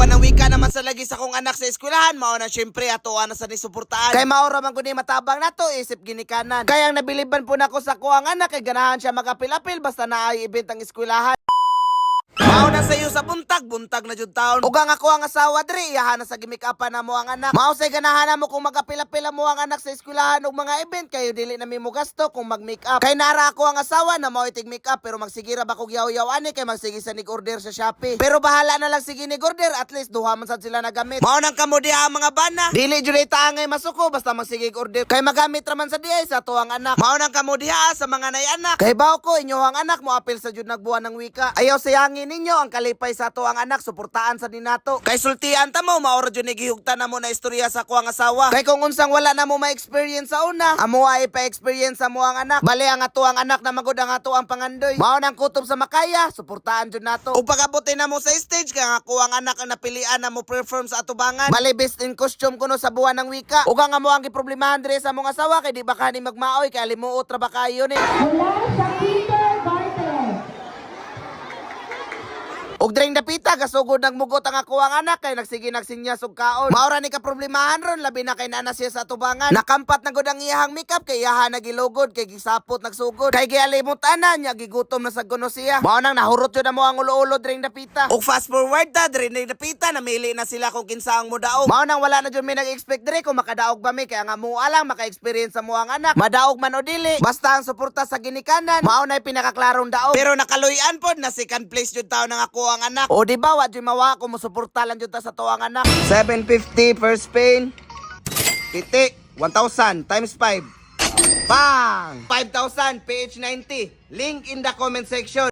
buwan ng wika naman sa lagi sa kong anak sa eskwelahan, mao na syempre ato na sa nisuportaan. Kay maura man ko ni matabang nato isip ginikanan. Kaya ang nabiliban po nako sa kuang anak kay ganahan siya magapil-apil basta naay event ang eskwelahan. Mao na sa iyo sa buntag, buntag na jud taon. Ug ang ako ang asawa diri, iyahan na sa gimik apa na mo ang anak. Mao say ganahan na mo kung magapila-pila mo ang anak sa eskwelahan ug mga event kayo dili na mi mo gasto kung mag-make up. Kay nara ako ang asawa na mao itig make up pero magsigira ba kog yaw-yaw ani kay magsige sa nig order sa Shopee. Pero bahala na lang sige nig order at least duha man sad sila nagamit. Mao nang kamo diha ang mga bana. Dili jud taangay masuko basta magsige og order. Kay magamit raman sa diay sa tuwang anak. Mao nang kamo diha sa mga nay anak. Kay baw ko inyo ang anak mo apil sa jud nagbuwan ng wika. Ayaw sayangin ninyo ang kalipay sa to ang anak suportaan sa dinato. Kay sultian ta mo maor jud ni gihugtan na mo na istorya sa kuang asawa. Kay kung unsang wala na mo ma-experience sa una, amo ay pa-experience sa mo ang anak. Bali ang ato ang anak na magud ang ato ang pangandoy. Mao nang kutob sa makaya, suportaan jud nato. Ug pagabuti na mo sa stage kay nga ako ang anak ang napilian na mo perform sa atubangan. Bali best in costume kuno sa buwan ng wika. Ug ang amo ang giproblemahan dire sa mong asawa kay di ba kani magmaoy kay limuot ra ba kayo ni. Mula sa kindergarten. Og dring dapita gasugod ng mugot ang ako ang anak kay nagsige nagsinyas og kaon. Maura ni ka problemahan ron labi na kay nana siya sa tubangan. Nakampat na gud ang iyahang makeup kay iyaha nagilugod kay gisapot nagsugod. Kay gialimot ana nya gigutom na sa gono siya. Mao nang nahurot yun na mo ang ulo-ulo dring dapita. Og fast forward ta dring dapita namili na sila kung kinsa ang mudaog. Mao nang wala na jud mi nag-expect dire kung makadaog ba mi kaya nga mo alang maka-experience sa mo ang anak. Madaog man o dili. Basta ang suporta sa ginikanan. Mao na pinakaklarong daog. Pero nakaluyan pod na second place jud taw nang ako ang anak. O di ba wa jud mawa ko mo suporta lang jud ta sa tuwang anak. 750 per Spain. Titi 1,000 times 5. Bang! 5,000 PH90. Link in the comment section.